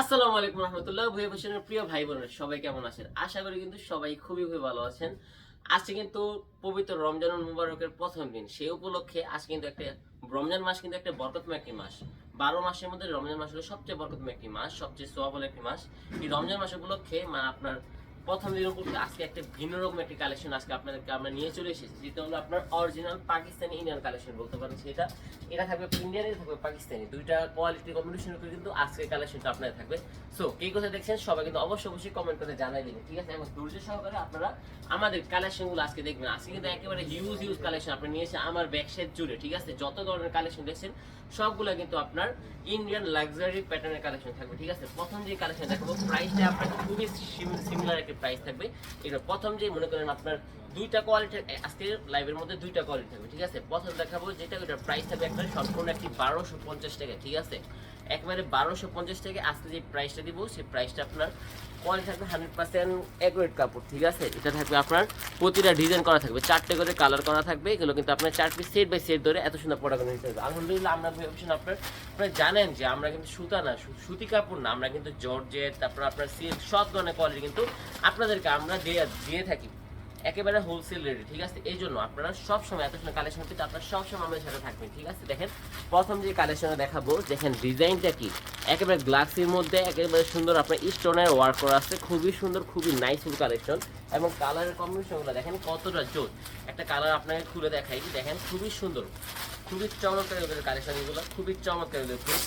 আসসালামু আলাইকুম রহমতুল্লাহ। ভুয়ে হোসেনের প্রিয় ভাই বোনেরা সবাই কেমন আছেন? আশা করি কিন্তু সবাই খুবই খুবই ভালো আছেন। আজকে কিন্তু পবিত্র রমজান মুবারকের প্রথম দিন। সেই উপলক্ষে আজ কিন্তু একটা রমজান মাস কিন্তু একটা বরকতময় একটি মাস। বারো মাসের মধ্যে রমজান মাস হলো সবচেয়ে বরকতময় একটি মাস, সবচেয়ে সোয়াবল একটি মাস। এই রমজান মাস উপলক্ষে মানে আপনার প্রথম দিন উপলক্ষে আজকে একটা ভিন্ন রকম একটি কালেকশন আজকে আপনাদেরকে আমরা নিয়ে চলে এসেছি, যেটা হলো আপনার অরিজিনাল পাকিস্তানি ইন্ডিয়ান কালেকশন বলতে পারেন সেটা। এটা থাকবে ইন্ডিয়ানই থাকবে পাকিস্তানি। দুইটা কোয়ালিটি কম্বিনেশন করে কিন্তু আজকের কালেকশনটা আপনাদের থাকবে। সো কে কোথায় দেখছেন সবাই কিন্তু অবশ্যই অবশ্যই কমেন্ট করে জানাই দিবেন, ঠিক আছে? এবং ধৈর্য সহকারে আপনারা আমাদের কালেকশনগুলো আজকে দেখবেন। আজকে কিন্তু একেবারে হিউজ হিউজ কালেকশন আপনি নিয়েছে আমার ব্যাকসাইড জুড়ে, ঠিক আছে? যত ধরনের কালেকশন দেখছেন, সবগুলো কিন্তু আপনার ইন্ডিয়ান লাক্সারি প্যাটার্নের কালেকশন থাকবে, ঠিক আছে? প্রথম যে কালেকশন দেখাবো প্রাইসটা আপনার খুবই সিমিলার একটা প্রাইস থাকবে এটা প্রথম যে মনে করেন আপনার দুইটা কোয়ালিটি আজকে লাইভের মধ্যে দুইটা কোয়ালিটি থাকবে, ঠিক আছে? প্রথম দেখাবো যেটা ওইটার প্রাইস থাকবে একটা সম্পূর্ণ একটি বারোশো পঞ্চাশ টাকা, ঠিক আছে? একবারে বারোশো পঞ্চাশ টাকা। আজকে যে প্রাইসটা দিব, সেই প্রাইসটা আপনার কোয়ালিটি থাকবে হান্ড্রেড পার্সেন্ট অ্যাকুরেট কাপড়, ঠিক আছে? এটা থাকবে আপনার প্রতিটা ডিজাইন করা থাকবে, চারটে করে কালার করা থাকবে। এগুলো কিন্তু আপনার চার পিস সেট বাই সেট ধরে এত সুন্দর প্রোডাক্ট নিতে হবে। আলহামদুলিল্লাহ, আমরা ভেবেছেন আপনার আপনারা জানেন যে আমরা কিন্তু সুতা না সুতি কাপড় না, আমরা কিন্তু জর্জেট, তারপর আপনার সিল্ক সব ধরনের কোয়ালিটি কিন্তু আপনাদেরকে আমরা দিয়ে দিয়ে থাকি। একেবারে হোলসেল রেটে ঠিক আছে? এই জন্য আপনারা সবসময় এত সুন্দর কালেকশন পেতে আপনারা সবসময় আমাদের সাথে থাকবেন, ঠিক আছে? দেখেন, প্রথম যে কালেকশনে দেখাবো, দেখেন ডিজাইনটা কি? একেবারে গ্লাসের মধ্যে, একেবারে সুন্দর আপনার স্টোনের ওয়ার্ক করা আছে, খুবই সুন্দর, খুবই নাইসফুল কালেকশন এবং কালারের কম্বিনেশনগুলো দেখেন কতটা জোর। একটা কালার আপনাকে খুলে দেখাই, দেখেন খুবই সুন্দর, খুবই চমৎকার কালেকশন এগুলো খুবই চমৎকার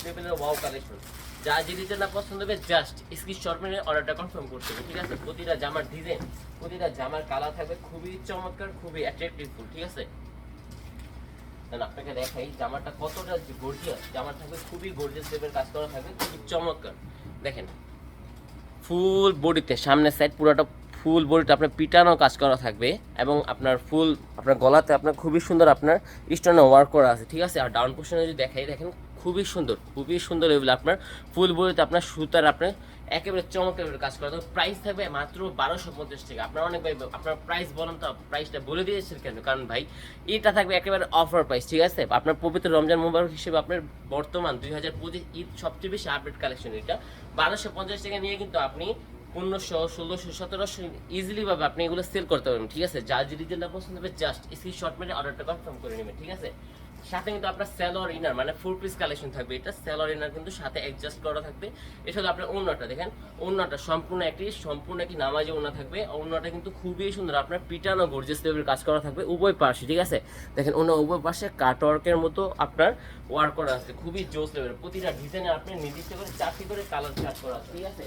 লেভেলের ওয়াও কালেকশন যা যে ডিজাইনটা পছন্দ হবে জাস্ট স্ক্রিনশট মেরে অর্ডারটা কনফার্ম করতে হবে, ঠিক আছে? প্রতিটা জামার ডিজাইন প্রতিটা জামার কালার থাকবে খুবই চমৎকার, খুবই অ্যাট্রাকটিভ ফুল, ঠিক আছে? আপনাকে দেখাই জামাটা কতটা গর্জিয়াস জামার থাকবে খুবই গর্জিয়াস লেভেলের কাজ করা থাকবে, খুবই চমৎকার। দেখেন ফুল বডিতে সামনের সাইড পুরোটা ফুল বডিতে আপনার পিটানো কাজ করা থাকবে এবং আপনার ফুল আপনার গলাতে আপনার খুবই সুন্দর আপনার স্টোনে ওয়ার্ক করা আছে, ঠিক আছে? আর ডাউন পোর্শনে যদি দেখাই, দেখেন খুবই সুন্দর খুবই সুন্দর এগুলো। আপনার ফুল বডিতে আপনার সুতার আপনার একেবারে চমৎকার কাজ করা। প্রাইস থাকবে মাত্র বারোশো পঞ্চাশ টাকা। আপনার অনেক ভাই, আপনার প্রাইস বলেন তো প্রাইসটা বলে দিয়েছেন কেন? কারণ ভাই, এটা থাকবে একেবারে অফার প্রাইস ঠিক আছে? আপনার পবিত্র রমজান মোবারক হিসেবে আপনার বর্তমান দুই হাজার পঁচিশ ঈদ সবচেয়ে বেশি আপডেট কালেকশন এটা। বারোশো পঞ্চাশ টাকা নিয়ে কিন্তু আপনি পনেরোশো, ষোলোশো, সতেরোশো ইজিলি ভাবে আপনি এগুলো সেল করতে পারবেন, ঠিক আছে? যে ডিজাইনটা পছন্দ হবে জাস্ট স্ক্রিনশট মেরে অর্ডারটা কনফার্ম করে নেবেন, ঠিক আছে? সাথে কিন্তু আপনার স্যালোয়ার ইনার মানে ফুল পিস কালেকশন থাকবে। এটা স্যালোয়ার ইনার কিন্তু সাথে অ্যাডজাস্ট করা থাকবে। হলো আপনার অন্যটা দেখেন অন্যটা সম্পূর্ণ একটি সম্পূর্ণ একটি নামাজে ওনা থাকবে। অন্যটা কিন্তু খুবই সুন্দর, আপনার পিটানো গর্জেস লেভেলের কাজ করা থাকবে উভয় পাশে, ঠিক আছে? দেখেন অন্য উভয় পাশে কাটওয়ার্কের মতো আপনার ওয়ার্ক করা আছে, খুবই জোস লেভেলের প্রতিটা ডিজাইনে আপনি নির্দিষ্ট করে চারটি করে কালার চার্ট করা আছে, ঠিক আছে?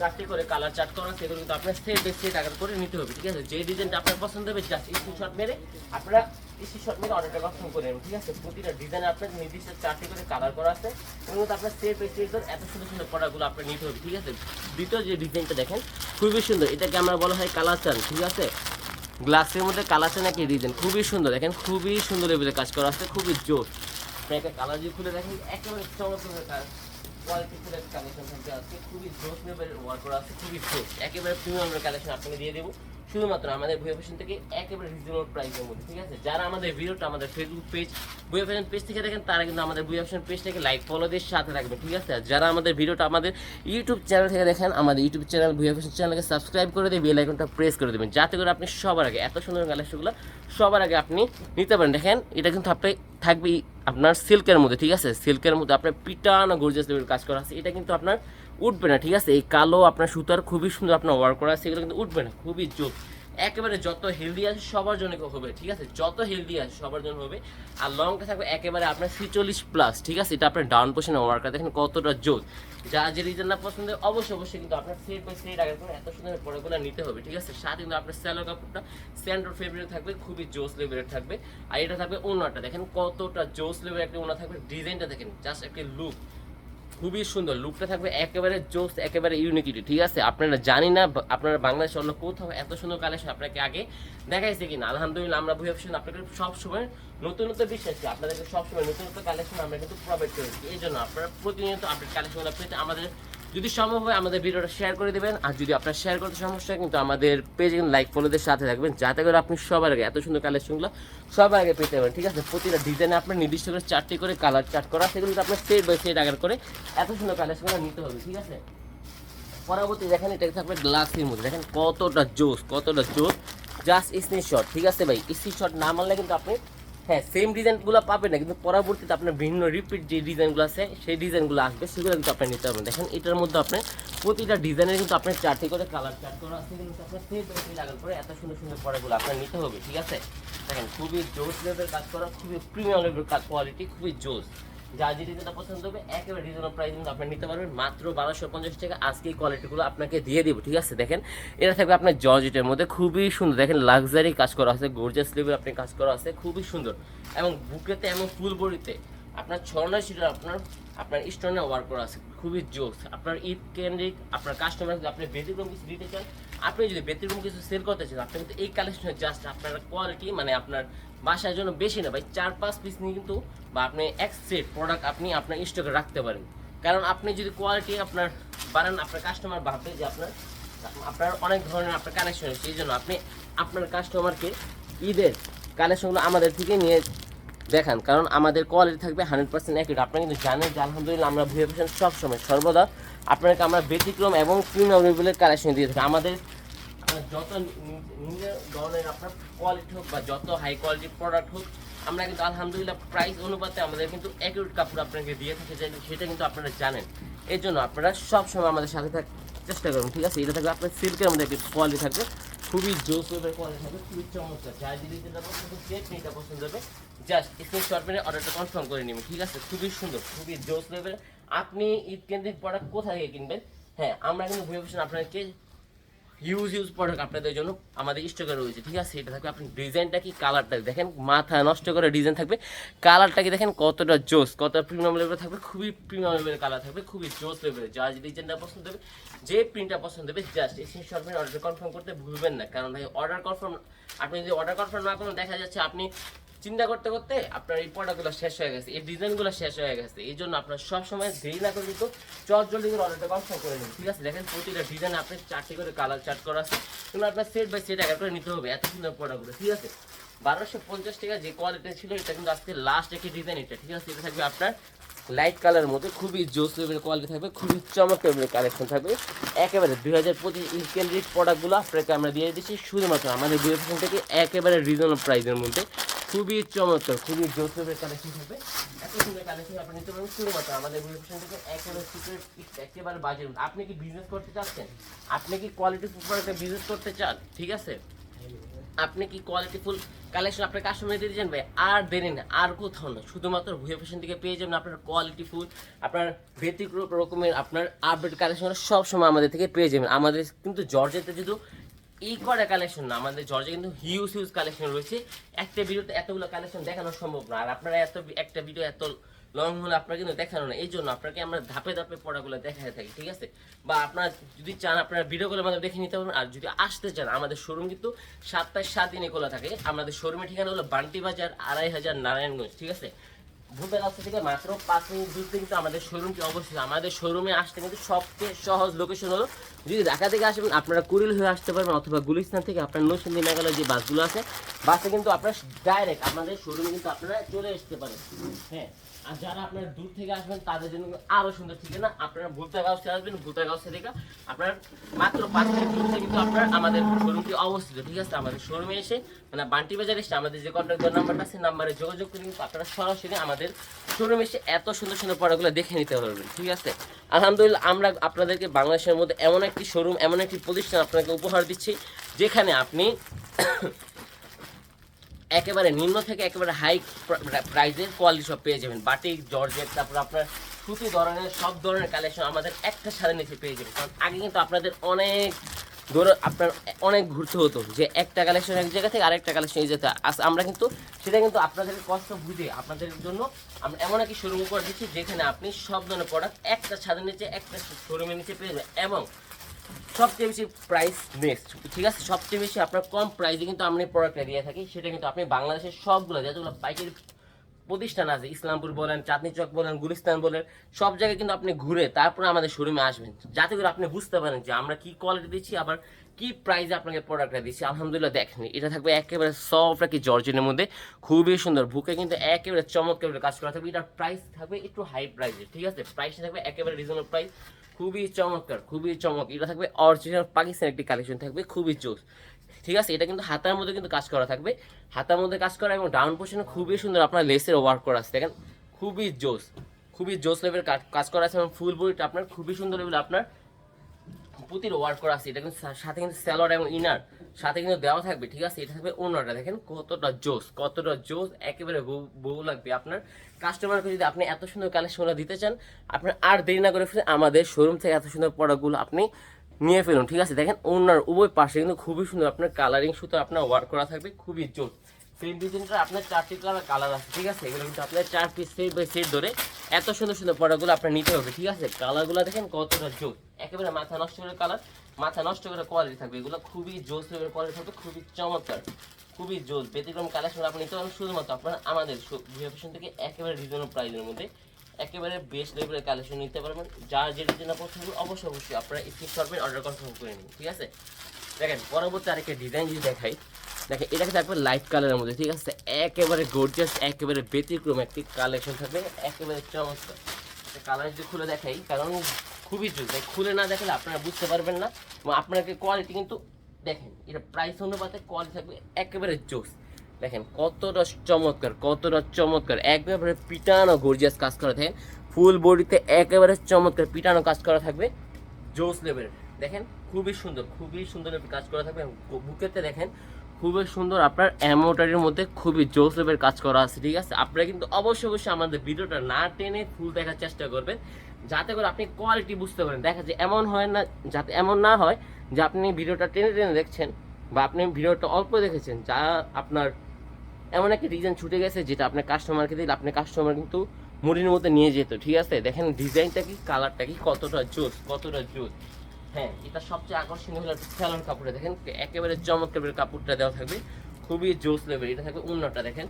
চারটি করে কালার চার্ট করা এগুলো কিন্তু আপনার সেট বাই সেট আকার করে নিতে হবে, ঠিক আছে? যে ডিজাইনটা আপনার পছন্দ হবে জাস্ট স্ক্রিনশট মেরে আপনারা স্ক্রিনশট মেরে অর্ডারটা কনফার্ম করে নেবেন, ঠিক আছে? প্রতিটা ডিজাইন আপনার নির্দিষ্ট চারটি করে কালার করা আছে, এবং আপনার সেট সেট এত সুন্দর সুন্দর প্রোডাক্টগুলো আপনার নিতে হবে, ঠিক আছে? দ্বিতীয় যে ডিজাইনটা দেখেন, খুবই সুন্দর, এটাকে আমরা বলা হয় কালার চান ঠিক আছে? গ্লাসের মধ্যে কালার চান একটি ডিজাইন খুবই সুন্দর, দেখেন? খুবই সুন্দর লেভেলের কাজ করা আছে, খুবই জোর। আপনাকে কালার যদি খুলে দেখেন, একেবারে চমৎকার কাজ ফুলের কালেকশন থাকবে আজকে খুবই জোস লেভেলের ওয়ার্ক করা আছে, খুবই ফ্রেশ একেবারে প্রিমিয়াম কালেকশন আপনাকে দিয়ে দেবো। শুধুমাত্র আমাদের ভুয়া ফ্যাশন থেকে একেবারে রিজনেবল প্রাইসের মধ্যে, ঠিক আছে? যারা আমাদের ভিডিওটা আমাদের Facebook page Bhuya fashion page থেকে দেখেন, তারা কিন্তু আমাদের ভুয়া ফ্যাশন পেজটাকে লাইক ফলো দিয়ে সাথে রাখবে ঠিক আছে? যারা আমাদের ভিডিওটা আমাদের ইউটিউব চ্যানেল থেকে দেখেন, আমাদের ইউটিউব চ্যানেল ভুয়া ফ্যাশন চ্যানেলকে সাবস্ক্রাইব করে দিয়ে বেল আইকনটা প্রেস করে দেবেন, যাতে করে আপনি সবার আগে, এত সুন্দর কালেকশনগুলো সবার আগে আপনি নিতে পারেন। দেখেন, এটা কিন্তু আপনি থাকবে আপনার সিল্কের মধ্যে, ঠিক আছে? সিল্কের মধ্যে আপনার পিটানো গর্জিয়াস লেভেলের কাজ করা আছে, এটা কিন্তু আপনার উঠবে না, ঠিক আছে? এই কালো আপনার সুতার খুবই সুন্দর আপনার ওয়ার্ক করা আছে, এগুলো কিন্তু উঠবে না, খুবই জোর। একেবারে যত হেলদি আছে সবার জন্য হবে, ঠিক আছে? যত হেলদি আছে সবার জন্য হবে, আর লংটা থাকবে একেবারে আপনার ছিচল্লিশ প্লাস ঠিক আছে? এটা আপনার ডাউন পোর্শনে ওয়ার্কার দেখেন কতটা জোর। যা যে রিজন না পছন্দ অবশ্যই অবশ্যই কিন্তু আপনার সেট বাই সেট আগের করে এত সুন্দর পড়াগুলো নিতে হবে, ঠিক আছে? সাথে কিন্তু আপনার স্যালো কাপড়টা স্যান্ডোর ফেব্রিক থাকবে, খুবই জোস লেভেলের থাকবে। আর এটা থাকবে ওনাটা দেখেন কতটা জোস লেভেলের একটা ওনা থাকবে ডিজাইনটা দেখেন জাস্ট একটা লুক খুবই সুন্দর। লুকটা থাকবে একেবারে জোস একেবারে ইউনিকিটি ঠিক আছে? আপনারা জানি না আপনারা বাংলাদেশ অন্য কোথাও এত সুন্দর কালেকশন আপনাকে আগে দেখাইছে কিনা। আলহামদুলিল্লাহ, আমরা ভুয়ে অপশন আপনাকে সবসময় নতুন নতুন বিশ্বাস আপনাদেরকে সবসময় নতুন নতুন কালেকশন আমরা কিন্তু প্রোভাইড করেছি। এই জন্য আপনারা প্রতিনিয়ত আপডেট কালেকশনগুলো পেতে আমাদের যদি সম্ভব হয়, আমাদের ভিডিওটা শেয়ার করে দেবেন। আর যদি আপনার শেয়ার করতে সমস্যা হয়, কিন্তু আমাদের পেজে লাইক ফলোদের সাথে থাকবেন, যাতে করে আপনি সবার আগে, এত সুন্দর কালেকশনগুলো সবার আগে পেতে পারেন, ঠিক আছে? প্রতিটা ডিজাইনে আপনার নির্দিষ্ট করে চারটি করে কালার চার্ট করা সেগুলো আপনার সেট বাই সেট আগার করে, এত সুন্দর কালেকশনগুলো নিতে হবে, ঠিক আছে? পরবর্তী দেখেন, এটা থাকবে গ্লাসের মধ্যে। দেখেন কতটা জোস কতটা জোস। জাস্ট স্ক্রিনশট ঠিক আছে ভাই? স্ক্রিনশট না মানলে কিন্তু আপনি হ্যাঁ সেম ডিজাইনগুলো পাবেন না, কিন্তু পরবর্তীতে আপনার বিভিন্ন রিপিট যে ডিজাইনগুলো আছে, সেই ডিজাইনগুলো আসবে, সেগুলো কিন্তু আপনি নিতে পারবেন। দেখেন, এটার মধ্যে আপনি প্রতিটা ডিজাইনের কিন্তু আপনার চারটি করে কালার চার্ট করা আছে কিন্তু আপনার সেই ধরনের লাগার পরে এত সুন্দর সুন্দর পরেগুলো আপনার নিতে হবে, ঠিক আছে? দেখেন, খুবই জোস লেভেলের কাজ করা, খুবই প্রিমিয়াম লেভেলের কোয়ালিটি খুবই জোস। যা যে ডিজাইনটা পছন্দ হবে, একেবারে রিজনেবল প্রাইস কিন্তু আপনি নিতে পারবেন। মাত্র বারোশো পঞ্চাশ টাকা। আজকে এই কোয়ালিটিগুলো আপনাকে দিয়ে দিব, ঠিক আছে? দেখেন, এটা থাকবে আপনার জর্জেটের মধ্যে। খুবই সুন্দর। দেখেন লাক্সারি কাজ করা আছে গর্জাস লেভেল আপনি কাজ করা আছে, খুবই সুন্দর। এবং বুকেতে এবং ফুল বডিতে আপনার ছড়না ছিল আপনার আপনার স্টোনে ওয়ার্ক করা আছে, খুবই জোস। আপনার ঈদ কেন্দ্রিক, আপনার কাস্টমার আপনি ব্যতিক্রম কিছু দিতে চান আপনি যদি ব্যতিক্রম কিছু সেল করতে চান আপনি কিন্তু এই কালেকশনের জাস্ট আপনার কোয়ালিটি মানে আপনার বাসার জন্য বেশি না, ভাই, চার পাঁচ পিস নিয়ে কিন্তু বা আপনি এক সেট প্রোডাক্ট আপনি আপনার স্টকে রাখতে পারেন। কারণ আপনি যদি কোয়ালিটি আপনার বানান, আপনার কাস্টমার ভাববে যে আপনার আপনার অনেক ধরনের আপনার কানেকশন এই জন্য আপনি আপনার কাস্টমারকে ঈদের কালেকশনগুলো আমাদের থেকে নিয়ে দেখান। কারণ আমাদের কোয়ালিটি থাকবে হান্ড্রেড পার্সেন্ট অ্যাকুরেট আপনারা কিন্তু জানেন যে আলহামদুলিল্লাহ আমরা ভুয়ে পেশেন্ট সবসময়, সর্বদা আপনাকে আমরা ব্যতিক্রম এবং প্রিমিয়াম লেভেলের কালেকশন দিয়ে থাকি। আমাদের যত নিম্ন ধরনের আপনার কোয়ালিটি হোক বা যত হাই কোয়ালিটির প্রোডাক্ট হোক, আমরা কিন্তু আলহামদুলিল্লাহ প্রাইস অনুপাতে আমাদের কিন্তু অ্যাকুরেট কাপড় আপনাকে দিয়ে থাকে সেটা কিন্তু আপনারা জানেন। এই জন্য আপনারা সবসময় আমাদের সাথে থাক, চেষ্টা করুন, ঠিক আছে? এটা থাকবে আপনার সিল্কের মধ্যে একটা কোয়ালিটি থাকবে, খুবই জোস লেভেলের কোয়ালিটি থাকবে, খুবই চমৎকার। যা যদি যেটা পছন্দ সেট পছন্দ হবে জাস্ট স্ক্রিনশট অর্ডারটা কনফার্ম করে নেবেন, ঠিক আছে? খুবই সুন্দর, খুবই জোস লেভেল আপনি ঈদ কেন্দ্রিক প্রোডাক্ট কোথা থেকে কিনবেন? হ্যাঁ আমরা কিন্তু ভুয়ে বসে আপনাকে হিউজ হিউজ প্রোডাক্ট আপনাদের জন্য আমাদের স্টকে রয়েছে, ঠিক আছে? এটা থাকবে আপনি ডিজাইনটা কি কালারটা দেখেন, মাথা নষ্ট করে ডিজাইন থাকবে। কালারটা কি দেখেন, কতটা জোস, কতটা প্রিমিয়াম লেভেল থাকবে, খুবই প্রিমিয়াম লেভেলের কালার থাকবে, খুবই জোস লেভেলের যা যে ডিজাইনটা পছন্দ হবে, যে প্রিন্টটা পছন্দ হবে জাস্ট স্ক্রিনশট মেরে অর্ডার কনফার্ম করতে ভুলবেন না। কারণ ভাই অর্ডার কনফার্ম আপনি যদি অর্ডার কনফার্ম না করেন, দেখা যাচ্ছে আপনি চিন্তা করতে করতে আপনার এই প্রোডাক্টগুলো শেষ হয়ে গেছে, এই ডিজাইনগুলো শেষ হয়ে গেছে। এই জন্য আপনার সবসময় দেরি না করে কিন্তু চট জলদি করে অর্ডারটা কনফার্ম করে নিন, ঠিক আছে? দেখেন প্রতিটা ডিজাইন আপনি চারটি করে কালার চার্ট করা আছে, কিন্তু আপনার সেট বাই সেট একা করে নিতে হবে, এত সুন্দর প্রোডাক্টগুলো ঠিক আছে? বারোশো পঞ্চাশ টাকা যে কোয়ালিটি ছিল, এটা কিন্তু আজকে লাস্ট একটি ডিজাইন এটা, ঠিক আছে? এটা থাকবে আপনার লাইট কালারের মধ্যে খুবই জোস লেভেলের কোয়ালিটি থাকবে, খুবই লেভেলের কালেকশন থাকবে। একেবারে দুই হাজার পঁচিশ ইনকেন্দ্রিক প্রোডাক্টগুলো আপনাকে আমরা দিয়ে দিচ্ছি শুধুমাত্র আমাদের দুই থেকে একেবারে রিজনেবল প্রাইসের মধ্যে। খুবই চমৎকার, খুবই জোস লেভেলের কালেকশন থাকবে। এত সুন্দর কালেকশন আপনি নিতে শুধুমাত্র আমাদের দুই থেকে একেবারে সিক্রেট একেবারে বাজেট আপনি কি বিজনেস করতে চাচ্ছেন? আপনি কি কোয়ালিটি প্রোডাক্টে বিজনেস করতে চান? ঠিক আছে? আপনি কি কোয়ালিটিফুল কালেকশন আপনার কাস্টমার দিয়ে চান ভাই আর দেরি না, আর কোথাও না। শুধুমাত্র ভুয়ে ফ্যাশন থেকে পেয়ে যাবেন আপনার কোয়ালিটিফুল আপনার ব্যতিক্রম রকমের আপনার আপডেট কালেকশন সব সময় আমাদের থেকে পেয়ে যাবেন। আমাদের কিন্তু জর্জেতে যেহেতু এই কটা কালেকশন না, আমাদের জর্জে কিন্তু হিউজ হিউজ কালেকশন রয়েছে। একটা ভিডিওতে এতগুলো কালেকশন দেখানো সম্ভব না। আর আপনারা এত একটা ভিডিও এত লং হলে আপনার কিন্তু দেখানো না এই জন্য আপনাকে আমরা ধাপে ধাপে পড়াগুলো দেখাতে থাকি, ঠিক আছে? বা আপনারা যদি চান, আপনারা ভিডিও কলের মাধ্যমে দেখে নিতে পারবেন। আর যদি আসতে চান, আমাদের শোরুম কিন্তু সাতটায় সাত দিনে খোলা থাকে। আমাদের শোরুমের ঠিকানা হলো বান্টি বাজার, আড়াই হাজার নারায়ণগঞ্জ, ঠিক আছে? ভূপের রাস্তা থেকে মাত্র পাঁচ মিনিট দূর থেকে কিন্তু আমাদের শোরুমটি অবস্থিত। আমাদের শোরুমে আসতে কিন্তু সবচেয়ে সহজ লোকেশন হলো, যদি ঢাকা থেকে আসবেন আপনারা কুড়িল হয়ে আসতে পারবেন, অথবা গুলিস্তান থেকে আপনার নসুন্দি মেঘালয় যে বাসগুলো আছে, বাসে কিন্তু আপনারা ডাইরেক্ট আমাদের শোরুমে কিন্তু আপনারা চলে আসতে পারেন। হ্যাঁ। আর যারা আপনারা দূর থেকে আসবেন, তাদের জন্য কিন্তু আরও সুন্দর ঠিকানা। আপনারা ভুলতাগাঁও থেকে আসবেন ভুলতাগাঁও থেকে আপনার মাত্র পাঁচ মিনিট দূর থেকে কিন্তু আপনার আমাদের শোরুমটি অবস্থিত, ঠিক আছে? আমাদের শোরুমে এসে মানে বান্টি বাজারে এসে আমাদের যে কন্ট্যাক্ট নাম্বারটা আছে নাম্বারে যোগাযোগ করে কিন্তু আপনারা সরাসরি আমাদের শোরুমে এসে এত সুন্দর সুন্দর প্রোডাক্টগুলো দেখে নিতে পারবেন, ঠিক আছে? আলহামদুলিল্লাহ, আমরা আপনাদেরকে বাংলাদেশের মধ্যে এমন একটি শোরুম এমন একটি প্রতিষ্ঠান আপনাকে উপহার দিচ্ছি, যেখানে আপনি একেবারে নিম্ন থেকে একেবারে হাই প্রাইসের কোয়ালিটি সব পেয়ে যাবেন। বাটিক, জর্জেট, তারপর আপনার সুতি ধরনের, সব ধরনের কালেকশন আমাদের একটা সাথে নিচে পেয়ে যাবেন। কারণ আগে কিন্তু আপনাদের অনেক ধরো, আপনার অনেক ঘুরতে হতো যে একটা কালেকশন এক জায়গা থেকে আরেকটা কালেকশন যেতে আস- আমরা কিন্তু সেটা কিন্তু আপনাদের কষ্ট বুঝে, আপনাদের জন্য আমরা এমন একটি শোরুম করে দিচ্ছি যেখানে আপনি সব ধরনের প্রোডাক্ট একটা ছাদের নিচে, একটা শোরুমের নিচে পেয়ে যাবেন। এবং সবচেয়ে বেশি প্রাইস নেক্সট ঠিক আছে? সবচেয়ে বেশি আপনার কম প্রাইসে কিন্তু আমরা প্রোডাক্টটা দিয়ে থাকি। সেটা কিন্তু আপনি বাংলাদেশের সবগুলো, যতগুলো পাইকারি প্রতিষ্ঠান আছে, ইসলামপুর বলেন, চাঁদনি চক বলেন, গুলিস্তান বলেন, সব জায়গায় কিন্তু আপনি ঘুরে তারপরে আমাদের শোরুমে আসবেন। যাতে করে আপনি বুঝতে পারেন যে আমরা কি কোয়ালিটি দিচ্ছি, আবার কি প্রাইসে আপনাকে প্রোডাক্টটা দিচ্ছি। আলহামদুলিল্লাহ, দেখেন, এটা থাকবে একেবারে সফট কি জর্জেনের মধ্যে। খুবই সুন্দর, বুকে কিন্তু একেবারে চমৎকার কাজ করা থাকবে। এটার প্রাইস থাকবে একটু হাই প্রাইসে ঠিক আছে? প্রাইসটা থাকবে একেবারে রিজনেবল প্রাইস খুবই চমৎকার, খুবই চমক এটা থাকবে অরিজিনাল পাকিস্তান একটি কালেকশন থাকবে খুবই জোস ঠিক আছে, এটা কিন্তু হাতার মধ্যে কিন্তু কাজ করা থাকবে। হাতার মধ্যে কাজ করা এবং ডাউন পোর্শনে খুবই সুন্দর আপনার লেসের ওয়ার্ক করা আছে, দেখেন। খুবই জোস খুবই জোস লেভেল কাজ করা আছে এবং ফুল বইটা আপনার খুবই সুন্দর লেভেল আপনার পুতির ওয়ার্ক করা আছে, এটা কিন্তু সাথে কিন্তু স্যালোয়ার এবং ইনার সাথে কিন্তু দেওয়া থাকবে, ঠিক আছে? এটা থাকবে ওনারটা দেখেন কতটা জোস কতটা জোস, একেবারে বউ- লাগবে আপনার। কাস্টমারকে যদি আপনি এত সুন্দর কালেকশনগুলো দিতে চান, আপনার আর দেরি না করে ফেলে আমাদের শোরুম থেকে এত সুন্দর প্রোডাক্টগুলো আপনি নিয়ে ফেলুন, ঠিক আছে? দেখেন ওনার উভয় পাশে কিন্তু খুবই সুন্দর আপনার কালারিং সুতো আপনার ওয়ার্ক করা থাকবে, খুবই জোস। সেম ডিজাইনটা আপনার চারটি কালার আছে, ঠিক আছে? এগুলো কিন্তু আপনার চার পিস সেট বাই সেট ধরে এত সুন্দর সুন্দর প্রোডাক্টগুলো আপনার নিতে হবে, ঠিক আছে? কালারগুলো দেখেন কতটা জোস। একেবারে মাথা নষ্ট করে কালার মাথা নষ্ট করে কোয়ালিটি থাকবে। এগুলো খুবই জোস লেভেলের কোয়ালিটি থাকবে, খুবই চমৎকার, খুবই জোস। ব্যতিক্রম কালেকশন আপনি নিতে পারেন শুধুমাত্র আপনার আমাদের ভিএফেশন থেকে একেবারে রিজনেবল প্রাইসের মধ্যে, একেবারে বেস্ট লেভেলের কালেকশন নিতে পারবেন। যার যে ডিজাইন পছন্দ অবশ্যই অবশ্যই আপনারা স্ক্রিন করবেন অর্ডার কনফার্ম করে নিন ঠিক আছে? দেখেন, পরবর্তী আরেকটা ডিজাইন যদি দেখাই দেখেন এটাকে থাকবে লাইট কালারের মধ্যে, ঠিক আছে? একেবারে গর্জিয়াস একেবারে ব্যতিক্রম একটি কালেকশন থাকবে, একেবারে চমৎকার। কালার যদি খুলে দেখাই, কারণ খুবই জোর তাই খুলে না দেখলে আপনারা বুঝতে পারবেন না, এবং আপনাকে কোয়ালিটি কিন্তু দেখেন এটা প্রাইস অনুপাতে কোয়ালিটি থাকবে একেবারে জোস। দেখেন, কতটা চমৎকার কতটা চমৎকার। একেবারে পিটানো গর্জিয়াস কাজ করা থাকে ফুল বডিতে একেবারে চমৎকার পিটানো কাজ করা থাকবে, জোস লেভেলের দেখেন, খুবই সুন্দর খুবই সুন্দর কাজ করা থাকবে বুকেতে দেখেন খুবই সুন্দর। আপনার অ্যামোটারির মধ্যে খুবই জোস লেভেলের কাজ করা আছে, ঠিক আছে? আপনারা কিন্তু অবশ্যই অবশ্যই আমাদের ভিডিওটা না টেনে ফুল দেখার চেষ্টা করবেন, যাতে করে আপনি কোয়ালিটি বুঝতে পারেন। দেখা যায়, এমন হয় না, যাতে এমন না হয় যে আপনি ভিডিওটা টেনে টেনে দেখছেন বা আপনি ভিডিওটা অল্প দেখেছেন, যা আপনার এমন একটা ডিজাইন ছুটে গেছে যেটা আপনার কাস্টমারকে দিলে আপনার কাস্টমার কিন্তু মুড়ির মধ্যে নিয়ে যেত, ঠিক আছে? দেখেন ডিজাইনটা কি কালারটা কি, কতটা জোস কতটা জোস। হ্যাঁ এটা সবচেয়ে আকর্ষণীয় হলো স্যালোর কাপড়টা। দেখেন, একেবারে চমৎকার কাপড়টা দেওয়া থাকবে। খুবই জোস লেভেল এটা থাকবে উন্নতটা, দেখেন।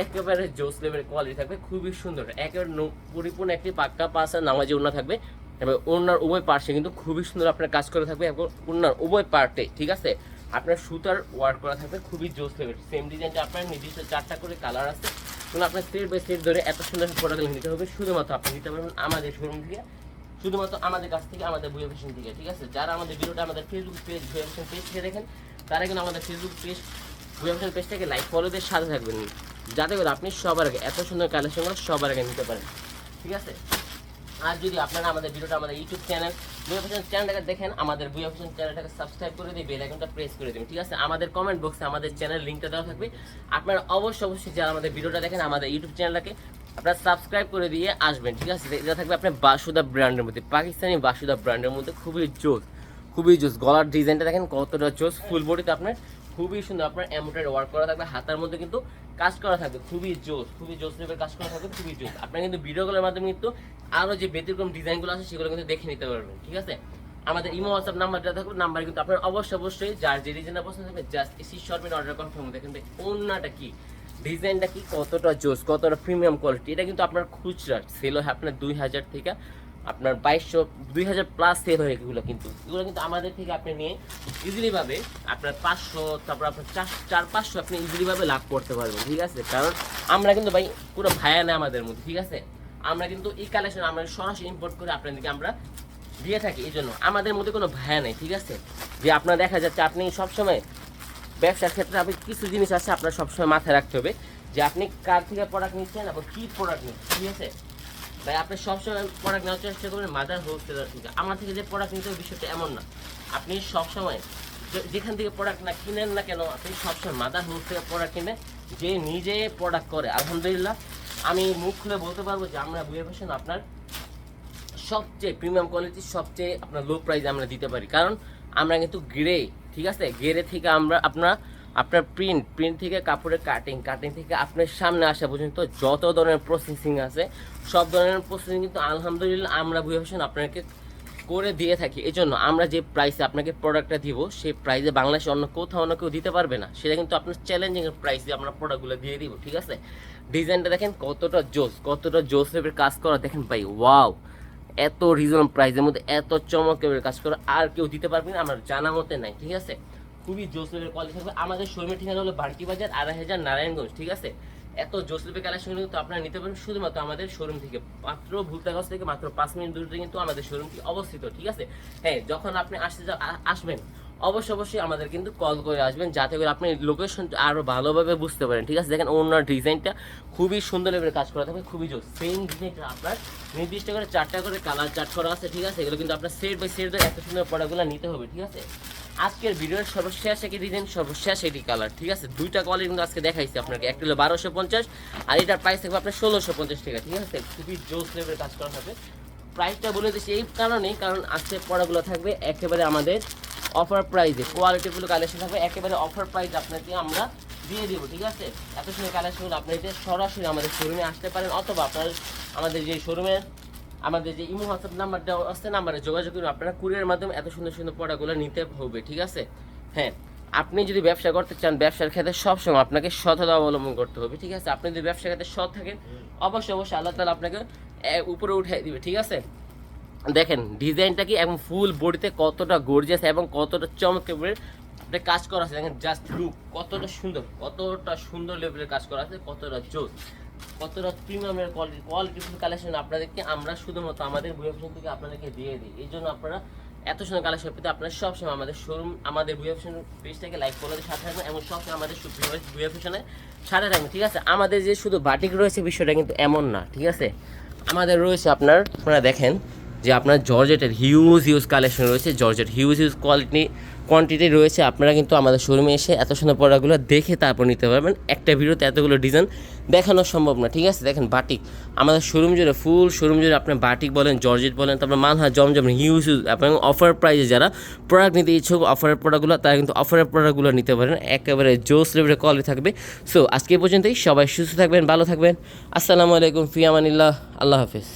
একেবারে জোস লেভেলের কোয়ালিটি থাকবে, খুবই সুন্দর। একেবারে পরিপূর্ণ একটি পাক্কা পাশা নামাজি উন্না থাকবে। এবং ওনার উভয় পার্শ্বে কিন্তু খুবই সুন্দর আপনার কাজ করে থাকবে, এবং ওনার উভয় পার্টে, ঠিক আছে? আপনার সুতার ওয়ার্ক করা থাকবে, খুবই জোস লেভেল সেম ডিজাইনটা আপনার নির্দিষ্ট চারটা করে কালার আছে। এবং আপনার স্টেট বাই স্টেট ধরে এত সুন্দর প্রোডাক্ট নিতে হবে, শুধুমাত্র আপনি নিতে পারবেন আমাদের শোরুম থেকে। শুধুমাত্র আমাদের কাছ থেকে, আমাদের বুয়া ফ্যাশন থেকে ঠিক আছে? যারা আমাদের ভিডিওটা আমাদের Facebook page Buya fashion page থেকে দেখেন, তারা কিন্তু আমাদের ফেসবুক পেজ বুয়া ফ্যাশন পেজটাকে লাইক ফলোদের সাথে থাকবেন। যাতে করে আপনি সবার আগে এত সুন্দর কালেকশনগুলো সবার আগে নিতে পারেন, ঠিক আছে? আর যদি আপনারা আমাদের ভিডিওটা আমাদের ইউটিউব চ্যানেল বুয়া ফ্যাশন চ্যানেলটাকে দেখেন, আমাদের বুয়া ফ্যাশন চ্যানেলটাকে সাবস্ক্রাইব করে দিয়ে বেল আইকনটা প্রেস করে দেবেন, ঠিক আছে? আমাদের কমেন্ট বক্সে আমাদের চ্যানেল লিঙ্কটা দেওয়া থাকবে। আপনারা অবশ্যই অবশ্যই যারা আমাদের ভিডিওটা দেখেন, আমাদের ইউটিউব চ্যানেলটাকে আপনারা সাবস্ক্রাইব করে দিয়ে আসবেন, ঠিক আছে? এটা থাকবে আপনার বাসুদা ব্র্যান্ডের মধ্যে, পাকিস্তানি বাসুদা ব্র্যান্ডের মধ্যে খুবই জোস খুবই জোস। গলার ডিজাইনটা দেখেন কতটা জোস ফুল বডিতে আপনার খুবই সুন্দর আপনার এমোটার ওয়ার্ক করা থাকবে, হাতার মধ্যে কিন্তু কাজ করা থাকবে, খুবই জোস খুবই জোস লেভেল কাজ করা থাকবে, খুবই জোস। আপনার কিন্তু ভিডিওগুলোর মাধ্যমে কিন্তু আরও যে ব্যতিক্রম ডিজাইনগুলো আছে সেগুলো কিন্তু দেখে নিতে পারবেন, ঠিক আছে? আমাদের ইমো হোয়াটসঅ্যাপ নাম্বারটা থাকবে নাম্বার কিন্তু আপনার অবশ্যই অবশ্যই, যার যে ডিজাইনটা পছন্দ হবে just assortment order confirm দেখেন অন্যটা কি? ডিজাইনটা কি কতটা জোস, কতটা প্রিমিয়াম কোয়ালিটি এটা কিন্তু আপনার খুচরা সেল হয় আপনার দুই হাজার থেকে আপনার বাইশশো, দুই হাজার প্লাস সেল হয় এগুলো কিন্তু। এগুলো কিন্তু আমাদের থেকে আপনি নিয়ে ইজিলিভাবে আপনার পাঁচশো, তারপর আপনার চার চার, পাঁচশো আপনি ইজিলিভাবে লাভ করতে পারবেন, ঠিক আছে? কারণ আমরা কিন্তু ভাই পুরো ভায়া না আমাদের মধ্যে, ঠিক আছে? আমরা কিন্তু এই কালেকশন আমরা সরাসরি ইম্পোর্ট করে আপনাদেরকে আমরা দিয়ে থাকি, এই জন্য আমাদের মধ্যে কোনো ভায়া নেই, ঠিক আছে? যে আপনার দেখা যাচ্ছে আপনি সবসময় ব্যবসার ক্ষেত্রে আপনি কিছু জিনিস আছে আপনার সবসময় মাথায় রাখতে হবে যে আপনি কার থেকে প্রোডাক্ট নিচ্ছেন এবং কী প্রোডাক্ট নিচ্ছেন, ঠিক আছে? ভাই, আপনি সবসময় প্রোডাক্ট নেওয়ার চেষ্টা করবেন মাদার হোলসেলার থেকে আমার থেকে যে প্রোডাক্ট নিতে হবে বিষয়টা এমন না। আপনি সবসময় যেখান থেকে প্রোডাক্ট না কিনেন না কেন, আপনি সবসময় মাদার হোলস থেকে প্রোডাক্ট কিনে, যে নিজে প্রোডাক্ট করে। আলহামদুলিল্লাহ, আমি মুখ খুলে বলতে পারব যে আমরা বুয়ে ফ্যাশন আপনার সবচেয়ে প্রিমিয়াম কোয়ালিটির সবচেয়ে আপনার লো প্রাইসে আমরা দিতে পারি। কারণ আমরা কিন্তু গ্রে ঠিক আছে? গ্রে থেকে আমরা আপনার আপনার প্রিন্ট প্রিন্ট থেকে কাপড়ের কাটিং কাটিং থেকে আপনার সামনে আসা পর্যন্ত যত ধরনের প্রসেসিং আছে, সব ধরনের প্রসেসিং কিন্তু আলহামদুলিল্লাহ আমরা বুয়ে ফ্যাশন আপনাকে করে দিয়ে থাকি। এই জন্য আমরা যে প্রাইসে আপনাকে প্রোডাক্টটা দিব, সেই প্রাইসে বাংলাদেশে অন্য কোথাও অন্য কেউ দিতে পারবে না। সেটা কিন্তু আপনার চ্যালেঞ্জিং প্রাইসে আমরা প্রোডাক্টগুলো দিয়ে দিব, ঠিক আছে? ডিজাইনটা দেখেন কতটা জোস কতটা জোস কাজ করা। দেখেন ভাই ওয়াও এত রিজনেবল প্রাইসের মধ্যে এত চমকের কাজ করে আর কেউ দিতে পারবে না, আমার জানা মতে নাই, ঠিক আছে? খুবই জোসলেভের কোয়ালিটি থাকবে। আমাদের শোরুমের ঠিকানা হলো বাড়কি বাজার আড়াই হাজার নারায়ণগঞ্জ, ঠিক আছে? এত জোসলিপে কালেকশন কিন্তু আপনারা নিতে পারেন শুধুমাত্র আমাদের শোরুম থেকে। মাত্র ভুলতাগঞ্জ থেকে মাত্র পাঁচ মিনিট দূরে কিন্তু আমাদের শোরুমটি অবস্থিত, ঠিক আছে? হ্যাঁ যখন আপনি আসতে আসবেন অবশ্যই অবশ্যই আমাদের কিন্তু কল করে আসবেন, যাতে করে আপনি লোকেশন আরও ভালোভাবে বুঝতে পারেন, ঠিক আছে? দেখেন, ওনার ডিজাইনটা খুবই সুন্দর লেভেলের কাজ করা থাকবে খুবই জোর। সেম ডিজাইনটা আপনার নির্দিষ্ট করে চারটা করে কালার চার্ট করা আছে, ঠিক আছে? এগুলো কিন্তু আপনার সেট বাই সেট এত সুন্দর প্রোডাক্টগুলো নিতে হবে, ঠিক আছে? আজকের ভিডিওর সর্বশেষ একই ডিজাইন সর্বশেষ এটি কালার ঠিক আছে? দুইটা কোয়ালিটি কিন্তু আজকে দেখাইছি আপনাকে, একটা হলো বারোশো পঞ্চাশ আর এটার প্রাইস থাকবে আপনার ষোলোশো পঞ্চাশ টাকা, ঠিক আছে? খুবই জোস লেভেলের কাজ করা থাকবে। প্রাইসটা বলে দিচ্ছি এই কারণেই, কারণ আজকে পড়াগুলো থাকবে একেবারে আমাদের অফার প্রাইসে কোয়ালিটিগুলো কালেকশন থাকবে, একেবারে অফার প্রাইস আপনাকে আমরা দিয়ে দিব, ঠিক আছে? এত সুন্দর কালেকশনগুলো আপনি সরাসরি আমাদের শোরুমে আসতে পারেন, অথবা আপনার আমাদের যে শোরুমের আমাদের যে ইমো হোয়াটসঅ্যাপ নাম্বারটা আছে নাম্বারে যোগাযোগ করুন আপনারা কুরিয়ার মাধ্যমে এত সুন্দর সুন্দর প্রোডাক্টগুলো নিতে হবে, ঠিক আছে? হ্যাঁ আপনি যদি ব্যবসা করতে চান, ব্যবসার ক্ষেত্রে সবসময় আপনাকে সততা অবলম্বন করতে হবে, ঠিক আছে? আপনি যদি ব্যবসার ক্ষেত্রে সৎ থাকেন, অবশ্যই অবশ্যই আল্লাহ তালা আপনাকে উপরে উঠে দিবে, ঠিক আছে? দেখেন, ডিজাইনটা কি এবং ফুল বডিতে কতটা গর্জিয়াস এবং কতটা চমৎকার কাজ করা আছে। দেখেন জাস্ট লুক কতটা সুন্দর কতটা সুন্দর লেভেলের কাজ করা আছে, কতটা জোস কতটা প্রিমিয়ামের কোয়ালিটি কোয়ালিটিফুল কালেকশন আপনাদেরকে আমরা শুধুমাত্র আমাদের বুয়েফশন থেকে আপনাদেরকে দিয়ে দিই। এই জন্য আপনারা এত সুন্দর কালেকশন পেতে আপনারা সবসময় আমাদের শোরুম আমাদের বুয়েফশন পেজটাকে লাইক করে দিয়ে সাথে থাকবেন এবং সবসময় আমাদের বুয়েফশনের সাথে থাকবেন, ঠিক আছে? আমাদের যে শুধু বাটিক রয়েছে, বিষয়টা কিন্তু এমন না, ঠিক আছে? আমাদের রয়েছে আপনার, আপনারা দেখেন যে আপনার জর্জেটের হিউজ হিউজ কালেকশন রয়েছে, georgette huge huge quality quantity রয়েছে, আপনারা কিন্তু আমাদের শোরুমে এসে এত সুন্দর প্রোডাক্টগুলো দেখে তারপর নিতে পারবেন। একটা ভিডিওতে এতগুলো ডিজাইন দেখানো সম্ভব না, ঠিক আছে? দেখেন বাটিক আমাদের শোরুম জুড়ে ফুল শোরুম জুড়ে আপনার বাটিক বলেন, জর্জেট বলেন, তারপর মালহা জমজম হিউজ হিউজ এবং অফার প্রাইজে যারা প্রোডাক্ট নিতে ইচ্ছুক অফারের প্রোডাক্টগুলো তারা কিন্তু অফারের প্রোডাক্টগুলো নিতে পারেন। একেবারে জোস লেভেলের কোয়ালিটি থাকবে। সো আজকে পর্যন্তই, সবাই সুস্থ থাকবেন, ভালো থাকবেন। আসসালামু আলাইকুম ফিয়ামানিল্লাহ, আল্লাহ হাফিজ।